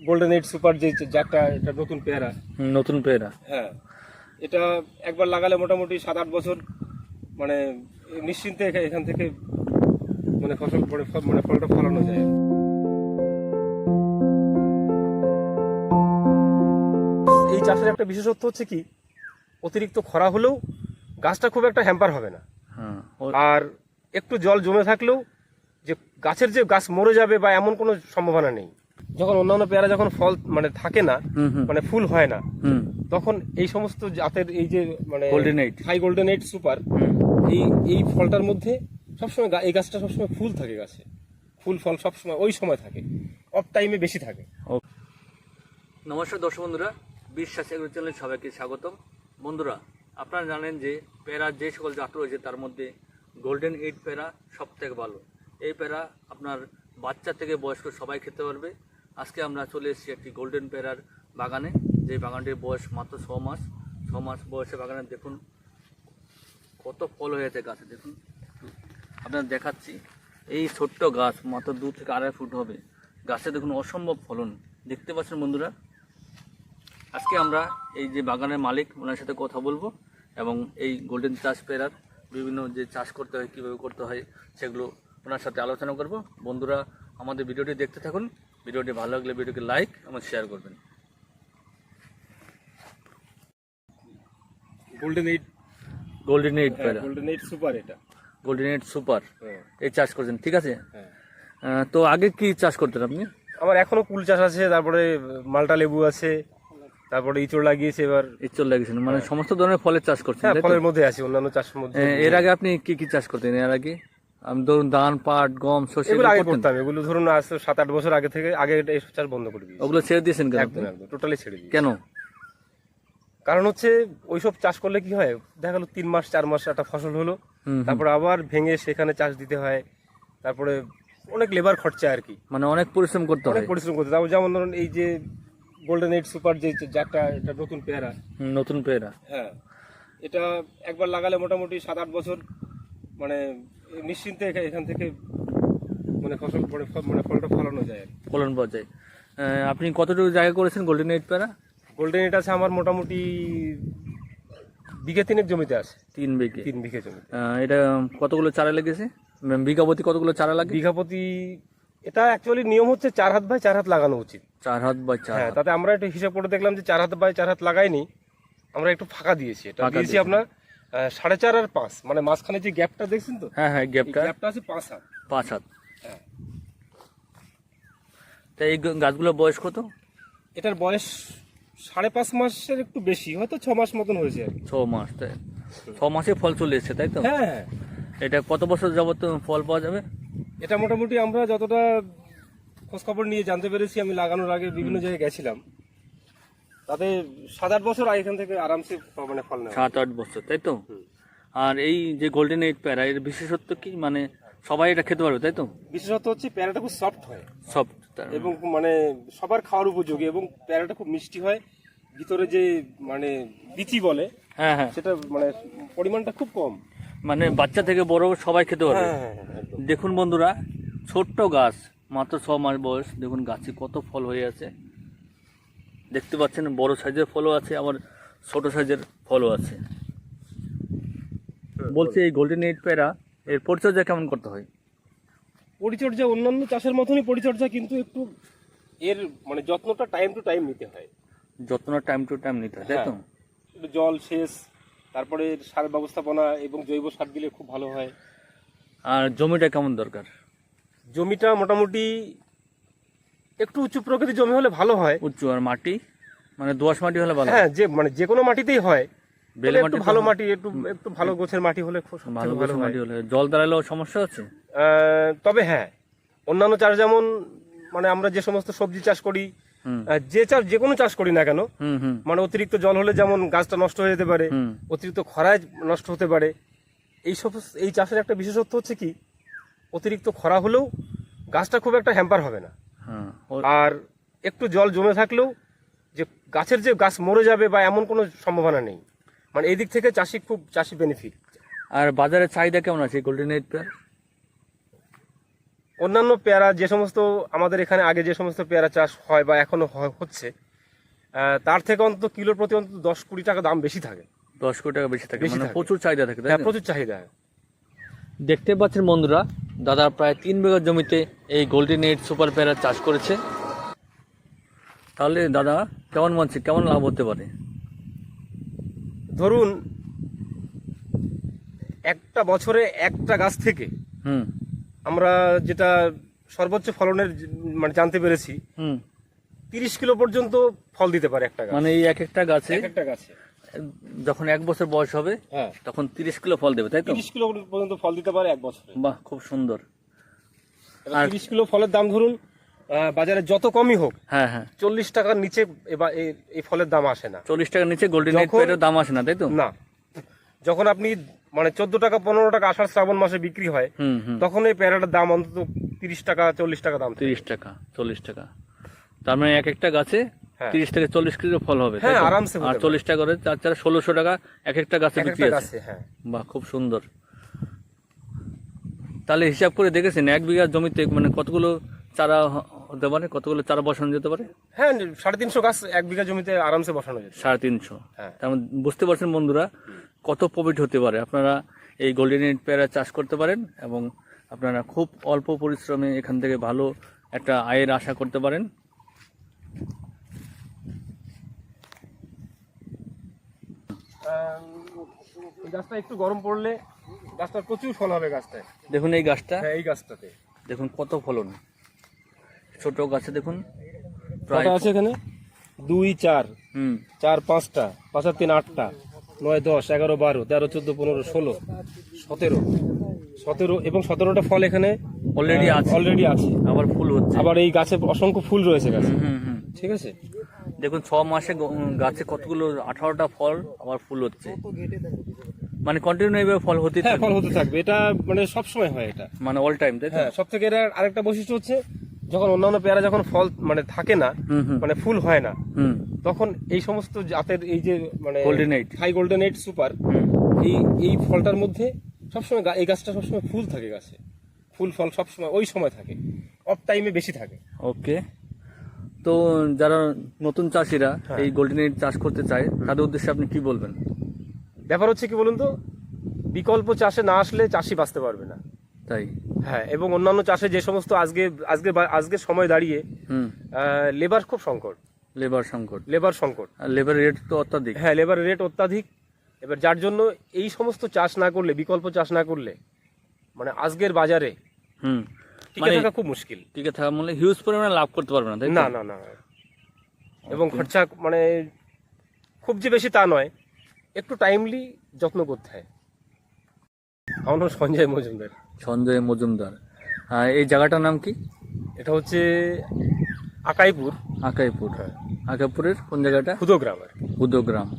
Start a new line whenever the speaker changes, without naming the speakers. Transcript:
Golden eight super যে জাতটা এটা নতুন পেয়ারা
নতুন পেয়ারা
হ্যাঁ এটা একবার লাগালে মোটামুটি সাত আট বছর মানে নিশ্চিন্তে এখা- এখান থেকে মানে ফসল পড়ে মানে ফলটা ফলানো যায়। এই চাষের একটা বিশেষত্ব হচ্ছে কি অতিরিক্ত খরা হলেও গাছটা খুব একটা হ্যাম্পার হবে না।
হ্যাঁ
আর একটু জল জমে থাকলেও যে গাছের যে গাছ মরে যাবে বা এমন কোনো সম্ভাবনা নেই। যখন অন্যান্য পেয়ারা যখন ফল মানে থাকে না মানে ফুল হয় না তখন এই সমস্ত জাতের এই যে মানে
Golden eight।
Hi golden eight super এই এই ফলটার মধ্যে সবসময় এই গাছটা সবসময় ফুল থাকে গাছে। ফুল ফল সবসময় ওই সময় থাকে অফ টাইমে বেশি থাকে।
নমস্কার দর্শক বন্ধুরা বিশ্বাস এগ্রো চ্যানেলে সবাইকে স্বাগতম। বন্ধুরা আপনারা জানেন যে পেয়ারা যে সকল জাত রয়েছে তার মধ্যে গোল্ডেন এইট পেয়ারা সব থেকে ভালো। এই পেয়ারা আপনার বাচ্চা থেকে বয়স্ক সবাই খেতে পারবে। আজকে আমরা চলে এসেছি একটি গোল্ডেন পেয়ারার বাগানে। যে বাগানটির বয়স মাত্র ছ মাস। ছ মাস বয়সে বাগানে দেখুন কত ফল হয়েছে গাছে, দেখুন। আপনার দেখাচ্ছি, এই ছোট্ট গাছ মাত্র দু থেকে আড়াই ফুট হবে। গাছে দেখুন অসম্ভব ফলন। দেখতে পাচ্ছেন বন্ধুরা? আজকে আমরা এই যে বাগানের মালিক, ওনার সাথে কথা বলব এবং এই গোল্ডেন চাষ পেরার বিভিন্ন যে চাষ করতে হয়, কীভাবে করতে হয়, সেগুলো ওনার সাথে আলোচনা করব। বন্ধুরা, আমাদের ভিডিওটি দেখতে থাকুন। ভিডিওটি ভালো লাগলে ভিডিওকে লাইক এবং শেয়ার করবেন।
Golden eight
golden eight
golden eight super এটা।
গোল্ডেন এইট সুপার
হ্যাঁ,
এই চাষ করছেন ঠিক আছে?
হ্যাঁ।
তো আগে কি চাষ করতেন আপনি?
আমার এখনও কুল চাষ আছে তারপরে মালটা লেবু আছে তারপরে ইঁচড় লাগিয়েছে এবার।
ইচ্ছর লাগিয়েছেন মানে সমস্ত ধরনের ফলের চাষ করছেন
হ্যাঁ ফলের মধ্যে আছে অন্যান্য চাষের মধ্যে।
এর আগে আপনি কি কি চাষ করতেন এর আগে? আমি ধরুন ধান পাট গম শস্য
এগুলো আগে
করতেন?
করতাম এগুলো ধরুন আজ সাত আট বছর আগে থেকে আগে এটা চাষ বন্ধ করে দিয়েছি।
ওগুলো ছেড়ে দিয়েছেন কেন
একদম একদম টোটালি ছেড়ে দিয়েছি।
কেন?
কারণ হচ্ছে ওইসব চাষ করলে কি হয়? দেখা গেলো তিন মাস চার মাস একটা ফসল হলো। তারপরে আবার ভেঙে সেখানে চাষ দিতে হয়। তারপরে অনেক লেবার খরচা আর কি।
মানে অনেক পরিশ্রম করতে
অনেক
হয়।
পরিশ্রম করতে তারপর যেমন ধরুন এই যে গোল্ডেন এইট সুপার যে জাতটা এটা নতুন পেয়ারা।
নতুন পেয়ারা।
হ্যাঁ এটা একবার লাগালে মোটামুটি সাত আট বছর মানে নিশ্চিন্তে এখা- এখান থেকে মানে ফসল মানে ফলটা ফলানো যায়।
ফলন পাওয়া যায়। আপনি কতটুকু জায়গা করেছেন গোল্ডেন এইট পেয়ারা
গোল্ডেন এইট আছে আমার মোটামুটি বিঘে তিনেক জমিতে আছে।
তিন বিঘে।
তিন বিঘে
জমি এটা কতগুলো চারা লেগেছে? বিঘাপতি কতগুলো চারা লাগে?
বিঘাপতি এটা অ্যাকচুয়ালি নিয়ম হচ্ছে চার হাত বাই চার হাত লাগানো উচিত।
চার হাত বাই চার
হ্যাঁ তাতে আমরা একটু হিসাব করে দেখলাম যে চার হাত বাই চার হাত লাগাইনি আমরা একটু ফাঁকা দিয়েছি। এটা দিয়েছি। আপনার সাড়ে চার আর পাঁচ। মানে মাঝখানে যে গ্যাপটা দেখছেন তো?
হ্যাঁ হ্যাঁ গ্যাপটা
গ্যাপটা আছে পাঁচ হাত।
পাঁচ হাত।
হ্যাঁ।
তা এই গাছগুলোর বয়স কত?
এটার বয়স সাড়ে পাঁচ মাসের একটু বেশি হয়তো ছ মাস মতন হয়েছে
ছ মাস তাই। ছ মাসে ফল চলে এসছে তাই তো?
হ্যাঁ হ্যাঁ।
এটা কত বছর যাবত ফল পাওয়া যাবে?
এটা মোটামুটি আমরা যতটা খোঁজ খবর নিয়ে জানতে পেরেছি আমি লাগানোর আগে বিভিন্ন জায়গায় গেছিলাম। তাতে সাত আট বছর এখান থেকে আরামসে মানে ফল নেওয়া
সাত আট বছর তাই তো? আর এই যে গোল্ডেন এইট প্যারা এর বিশেষত্ব কি? মানে সবাই এটা খেতে পারবে তাই তো?
বিশেষত হচ্ছে প্যারাটা খুব সফট হয়।
সব
এবং মানে সবার খাওয়ার উপযোগী এবং প্যারাটা খুব মিষ্টি হয়। ভিতরে যে মানে বিচি বলে
হ্যাঁ হ্যাঁ।
সেটা মানে পরিমাণটা খুব কম।
মানে বাচ্চা থেকে বড় সবাই খেতে পারবে।
হ্যাঁ হ্যাঁ হ্যাঁ।
দেখুন বন্ধুরা ছোট্ট গাছ মাত্র ছ মাস বয়স। দেখুন গাছে কত ফল হয়ে আছে। দেখতে পাচ্ছেন বড় সাইজের ফলও আছে আবার ছোট সাইজের ফলও আছে। বলছি এই গোল্ডেন এইট প্যারা এর পরিচর্যা কেমন করতে হয়?
পরিচর্যা অন্যান্য চাষের মতনই পরিচর্যা কিন্তু একটু এর মানে যত্নটা টাইম টু টাইম নিতে হয়।
যত্নটা টাইম টু টাইম নিতে হয় তাই তো?
হ্যাঁ। জল সেচ তারপরে সার ব্যবস্থাপনা এবং জৈব সার দিলে খুব ভালো হয়।
আর জমিটা কেমন দরকার?
জমিটা মোটামুটি একটু উঁচু প্রকৃতির জমি হলে ভালো হয়।
উঁচু আর মাটি? মানে দোয়াশ মাটি হলে ভালো
হ্যাঁ? যে মানে যে কোনো মাটিতেই হয়।
বেলে মাটি
ভালো মাটি একটু একটু ভালো গোছের মাটি হলে খুব
ভালো
ভালো
মাটি হলে জল দাঁড়ালেও সমস্যা আছে
তবে হ্যাঁ অন্যান্য চাষ যেমন মানে আমরা যে সমস্ত সবজি চাষ করি যে চাষ যে কোনো চাষ করি না কেন মানে অতিরিক্ত জল হলে যেমন গাছটা নষ্ট হয়ে যেতে পারে অতিরিক্ত খরায় নষ্ট হতে পারে এই সব এই চাষের একটা বিশেষত্ব হচ্ছে কি অতিরিক্ত খরা হলেও গাছটা খুব একটা হ্যাম্পার হবে না। আর একটু জল জমে থাকলেও যে গাছের যে গাছ মরে যাবে বা এমন কোনো সম্ভাবনা নেই। মানে এই দিক থেকে চাষি খুব চাষি বেনিফিট
আর বাজারে চাহিদা কেমন আছে গোল্ডেন এইট পেয়ার?
অন্যান্য পেয়ারা যে সমস্ত আমাদের এখানে আগে যে সমস্ত পেয়ারা চাষ হয় বা এখনও হয়- হচ্ছে তার থেকে অন্তত কিলোর প্রতি অন্তত দশ কুড়ি টাকা দাম বেশি থাকে।
দশ কোটি টাকা বেশি থাকে মানে প্রচুর চাহিদা থাকে
হ্যাঁ প্রচুর চাহিদা।
দেখতে পাচ্ছেন বন্ধুরা দাদা প্রায় তিন বিঘা জমিতে এই গোল্ডেন এইট সুপার পেয়ারা চাষ করেছে। তাহলে দাদা কেমন মানছে কেমন লাভ হতে পারে?
ধরুন একটা বছরে একটা গাছ থেকে
হুম।
আমরা যেটা সর্বোচ্চ ফলনের মানে জানতে পেরেছি
হুম।
তিরিশ কিলো পর্যন্ত ফল দিতে পারে একটা গাছ।
মানে এই এক একটা গাছে
এক একটা গাছে।
যখন এক বছর বয়স হবে
হ্যাঁ।
তখন তিরিশ কিলো ফল দেবে তাই তো?
তিরিশ কিলো পর্যন্ত ফল দিতে পারে এক বছরে।
বাহ খুব সুন্দর। আর-
তিরিশ কিলো ফলের দাম ধরুন বাজারে যত কমই হোক
হ্যাঁ হ্যাঁ।
চল্লিশ টাকার নিচে এবার এই- এই ফলের দাম আসে না।
চল্লিশ টাকার নিচে গোল্ডেন পেয়ারের দাম আসে না তাই তো?
না। যখন আপনি মানে চোদ্দ টাকা পনেরো টাকা আষাঢ় শ্রাবণ মাসে বিক্রি হয় তখন এই প্যারাটার দাম অন্তত তিরিশ টাকা চল্লিশ টাকা দাম
তিরিশ টাকা চল্লিশ টাকা। তার মানে এক একটা গাছে। তিরিশ থেকে চল্লিশ কিলো ফল হবে
হ্যাঁ, আরামসে
আর। চল্লিশ টাকা করে তার চার ষোলোশো টাকা এক একটা গাছে বিক্রি আছে।
হ্যাঁ।
বাহ খুব সুন্দর। তাহলে হিসাব করে দেখেছেন এক বিঘা জমিতে মানে কতগুলো চারা হতে পারে? কতগুলো চারা বসানো যেতে পারে?
হ্যাঁ সাড়ে তিনশো গাছ এক বিঘা জমিতে আরামসে বসানো যেত
সাড়ে তিনশো।
হ্যাঁ।
তার বুঝতে পারছেন বন্ধুরা কত প্রফিট হতে পারে। আপনারা এই গোল্ডেন এইট পেয়ারা চাষ করতে পারেন এবং আপনারা খুব অল্প পরিশ্রমে এখান থেকে ভালো একটা আয়ের আশা করতে পারেন
আহ, এই গাছটা একটু গরম পড়লে গাছটার প্রচুর ফল হবে গাছটায়।
দেখুন এই গাছটা।
হ্যাঁ এই গাছটাতে।
দেখুন কত ফলন। ছোট গাছে দেখুন প্রায়
কটা আছে এখানে? দুই চার।
হুম।
চার পাঁচটা। পাঁচ আর তিন আটটা। নয় দশ এগারো বারো তেরো চোদ্দ পনেরো ষোলো সতেরো। সতেরো এবং সতেরোটা ফল এখানে
অলরেডি আছে।
অলরেডি আছে।
আবার ফুল হচ্ছে।
আবার এই গাছে অসংখ্য ফুল রয়েছে গাছে।
হুম হুম।
ঠিক আছে?
দেখুন ছ মাসে গাছে কতগুলো আঠারোটা ফল আবার ফুল হচ্ছে। মানে কন্টিনিউ এইভাবে ফল হতে
হ্যাঁ ফল হতে থাকবে। এটা মানে সব সময় হয় এটা।
মানে অল টাইম তাই
হ্যাঁ সব থেকে এর আরেকটা বৈশিষ্ট্য হচ্ছে যখন অন্যান্য পেয়ারা যখন ফল মানে থাকে না মানে ফুল হয় না তখন এই সমস্ত জাতের এই যে মানে
Golden eight।
Hi golden eight super এই এই ফলটার মধ্যে সবসময় এই গাছটা সবসময় ফুল থাকে গাছে। ফুল ফল সবসময় ওই সময় থাকে। অফ টাইমে বেশি থাকে।
ওকে তো যারা নতুন চাষিরা
হ্যাঁ।
এই গোল্ডেন এইট চাষ করতে চায় তাদের উদ্দেশ্যে আপনি কি বলবেন?
ব্যাপার হচ্ছে কি বলুন তো? বিকল্প চাষে না আসলে চাষি বাঁচতে পারবে না।
তাই?
হ্যাঁ এবং অন্যান্য চাষে যে সমস্ত আজকে আজকে আজকের সময় দাঁড়িয়ে
হুম।
লেবার খুব সংকট।
লেবার সংকট।
লেবার সংকট।
লেবার রেট তো অত্যাধিক।
হ্যাঁ লেবার রেট অত্যাধিক। এবার যার জন্য এই সমস্ত চাষ না করলে বিকল্প চাষ না করলে মানে আজকের বাজারে
হুম।
টিকে
মানে
থাকা খুব মুশকিল।
টিকে থাকা মানে হিউজ পরিমাণে লাভ করতে পারবে না তাই
না না না। এবং খরচা মানে খুব যে বেশি তা নয় একটু টাইমলি যত্ন করতে হয়। আমার নাম সঞ্জয় মজুমদার।
সঞ্জয় মজুমদার। আর এই জায়গাটার নাম কি?
এটা হচ্ছে আকাইপুর।
আকাইপুর। হ্যাঁ আকাইপুরের কোন জায়গাটা?
ক্ষুদগ্রাম আর কি।
উদগ্রাম